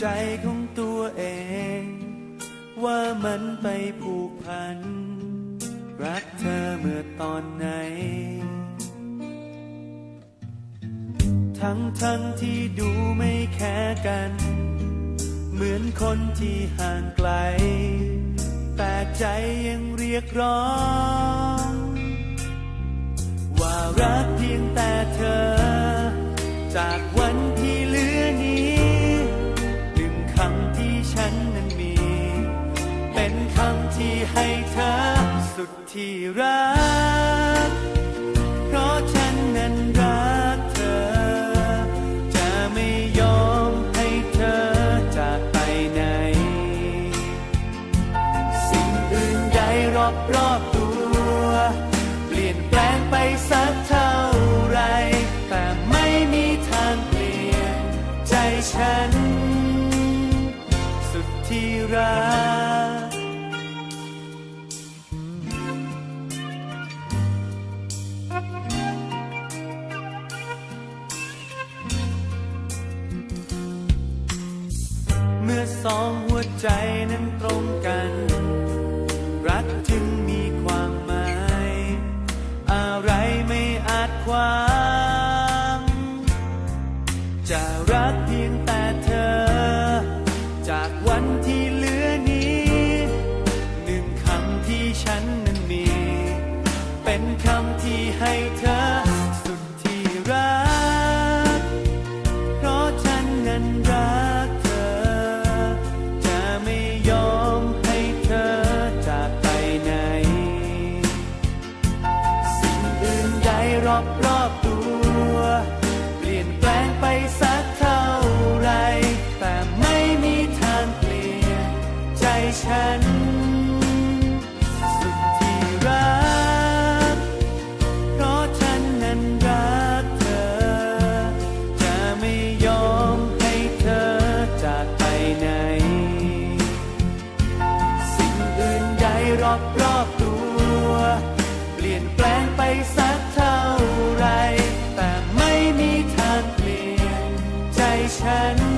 ใจของตัวเอง ว่ามันไปผูกพัน รักเธอเมื่อตอนไหน ทั้งทั้งที่ดูไม่แค่กัน เหมือนคนที่ห่างไกล แต่ใจยังเรียกร้อง ว่ารัก ที่ให้เธอสุดที่รัก เพราะฉันนั้นรักเธอ จะไม่ยอมให้เธอจากไปไหน สิ่งอื่นใดรอบรอบตัว เปลี่ยนแปลงไปสักเท่าไร แต่ไม่มีทางเปลี่ยนใจฉัน สุดที่รัก สองหัวใจนั้นตรงกัน รักจึงมีความหมาย อะไรไม่อาจขวางจะรักเพียงแต่ รอบรอบตัว เปลี่ยนแปลงไปสักเท่าไร แต่ไม่มีทางเปลี่ยนใจฉัน สุดที่รัก เพราะฉันนั้นรักเธอ จะไม่ยอมให้เธอจากไปไหน สิ่งอื่นใดรอบรอบตัวา